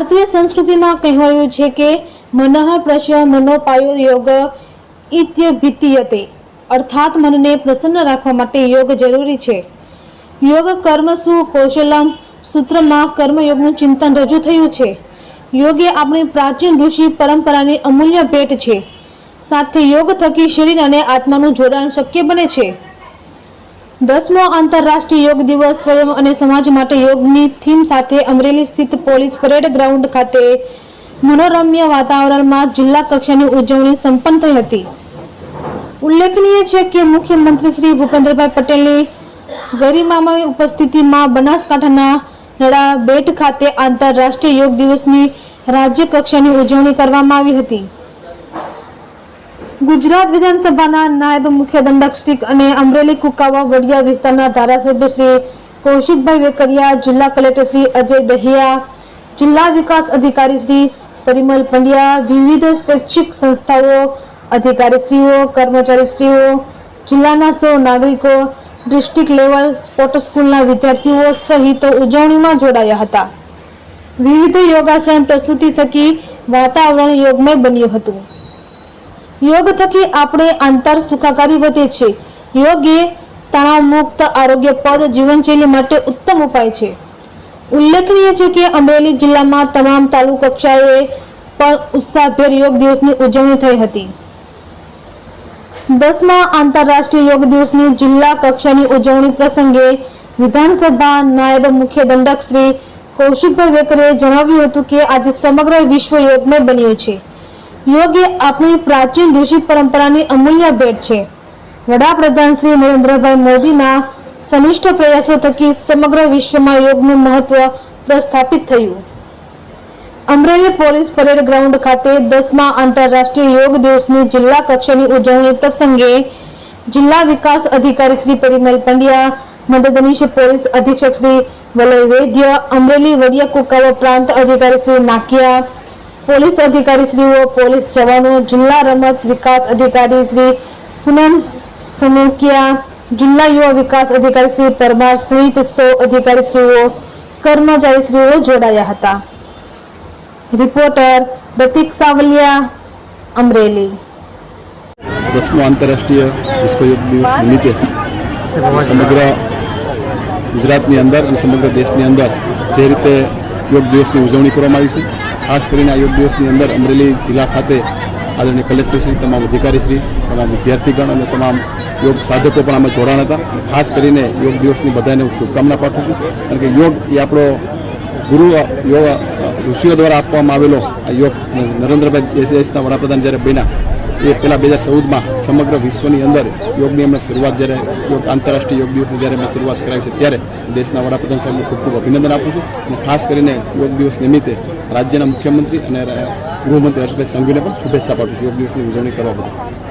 ભારતીય સંસ્કૃતિમાં કહેવાયું છે કે મનઃ પ્રશ્ય મનોપાયો યોગ ઇત્યભિતીયતે અર્થાત મનને પ્રસન્ન રાખવા માટે યોગ જરૂરી છે. યોગ કર્મસુ કૌશલમ સૂત્રમાં કર્મયોગનું ચિંતન રજૂ થયું છે. યોગ એ આપણી પ્રાચીન ઋષિ પરંપરાની અમૂલ્ય ભેટ છે. સાથે યોગ થકી શરીર અને આત્માનું જોડાણ શક્ય બને છે. દસમો આંતરરાષ્ટ્રીય યોગ દિવસ સ્વયં અને સમાજ માટે યોગની થીમ સાથે અમરેલી સ્થિત પોલીસ પરેડ ગ્રાઉન્ડ ખાતે મનોરમ્ય વાતાવરણમાં જિલ્લા કક્ષાની ઉજવણી સંપન્ન થઈ હતી. ઉલ્લેખનીય છે કે મુખ્યમંત્રી શ્રી ભૂપેન્દ્રભાઈ પટેલની ગરિમામય ઉપસ્થિતિમાં બનાસકાંઠાના નડા બેટ ખાતે આંતરરાષ્ટ્રીય યોગ દિવસની રાજ્ય કક્ષાની ઉજવણી કરવામાં આવી હતી. ગુજરાત વિધાનસભાના નાયબ મુખ્ય દંડક અને અમરેલી કુકાવા વડિયા વિસ્તારના ધારાસભ્ય શ્રી કૌશિકભાઈ વેકરિયા, જિલ્લા કલેક્ટર શ્રી અજય દહિયા, જિલ્લા વિકાસ અધિકારી શ્રી પરિમલ પંડ્યા, વિવિધ સ્વૈચ્છિક સંસ્થાઓ, અધિકારીશ્રીઓ, કર્મચારીશ્રીઓ, જિલ્લાના સૌ નાગરિકો, ડિસ્ટ્રિક્ટ લેવલ સ્પોર્ટ સ્કૂલના વિદ્યાર્થીઓ સહિત ઉજવણીમાં જોડાયા હતા. વિવિધ યોગાસન પ્રસ્તુતિ થકી વાતાવરણ યોગમય બન્યું હતું. યોગ થકી આપણે આંતર સુખાકારી વધે છે. યોગ એ તણાવ મુક્ત આરોગ્યપ્રદ જીવનશૈલી માટે ઉત્તમ ઉપાય છે. ઉલ્લેખનીય છે કે અમરેલી જિલ્લામાં તમામ તાલુકા કક્ષાએ પણ ઉત્સાહભેર યોગ દિવસની ઉજવણી થઈ હતી. દસમા આંતરરાષ્ટ્રીય યોગ દિવસની જિલ્લા કક્ષાની ઉજવણી પ્રસંગે વિધાનસભા નાયબ મુખ્ય દંડક શ્રી કૌશિકભાઈ વેકરે જણાવ્યું હતું કે આજે સમગ્ર વિશ્વ યોગમય બન્યું છે. યોગ એ આપણી પ્રાચીન ઋષિ પરંપરાની અમૂલ્ય ભેટ છે. વડાપ્રધાન શ્રી નરેન્દ્રભાઈ મોદીના સનિષ્ઠ પ્રયાસો થકી સમગ્ર વિશ્વમાં યોગનું મહત્વ પ્રસ્થાપિત થયું. અમરેલી પોલીસ પરેડ ગ્રાઉન્ડ ખાતે દસમા આંતરરાષ્ટ્રીય યોગ દિવસની જિલ્લા કક્ષાની ઉજવણી પ્રસંગે જિલ્લા વિકાસ અધિકારી શ્રી પરિમલ પંડ્યા, મદદનીશ પોલીસ અધિક્ષક શ્રી વલય વૈદ્ય, અમરેલી વડિયા કુકાવા પ્રાંત અધિકારી શ્રી નાકિયા પોલીસ અધિકારીશ્રીઓ, પોલીસ જવાનો, જિલ્લા રમત વિકાસ અધિકારી શ્રી પૂનમ ફનુકિયા જિલ્લા યુવા વિકાસ અધિકારી શ્રી પરમાર સહિત સો અધિકારીશ્રીઓ, કર્મચારીશ્રીઓ જોડાયા હતા. રિપોર્ટર પ્રતિક સાવલિયા, અમરેલી. દસમો આંતરરાષ્ટ્રીય વિશ્વ દિવસ નિમિત્તે સમગ્ર ગુજરાતની અંદર અને સમગ્ર દેશની અંદર જે રીતે યોગ દિવસની ઉજવણી કરવામાં આવી છે. ખાસ કરીને આ યોગ દિવસની અંદર અમરેલી જિલ્લા ખાતે આદરણીય કલેક્ટરશ્રી તમામ અધિકારીશ્રી તમામ વિદ્યાર્થીગણ અને તમામ યોગ સાધકો પણ આમાં જોડાણ હતા. ખાસ કરીને યોગ દિવસની બધાને હું શુભકામના પાઠવું છું. કારણ કે યોગ એ આપણો ગુરુ, યોગ ઋષિઓ દ્વારા આપવામાં આવેલો આ યોગ. નરેન્દ્રભાઈ દેશના વડાપ્રધાન જ્યારે બન્યા એ પહેલાં બે હજાર ચૌદમાં સમગ્ર વિશ્વની અંદર યોગની અમે શરૂઆત જ્યારે યોગ આંતરરાષ્ટ્રીય યોગ દિવસની જ્યારે અમે શરૂઆત કરાવી છે, ત્યારે દેશના વડાપ્રધાન સાહેબને ખૂબ ખૂબ અભિનંદન આપું છું અને ખાસ કરીને યોગ દિવસ નિમિત્તે રાજ્યના મુખ્યમંત્રી અને ગૃહમંત્રી હર્ષભાઈ સંઘવીને પણ શુભેચ્છા પાઠવું છું યોગ દિવસની ઉજવણી કરવા બદલ.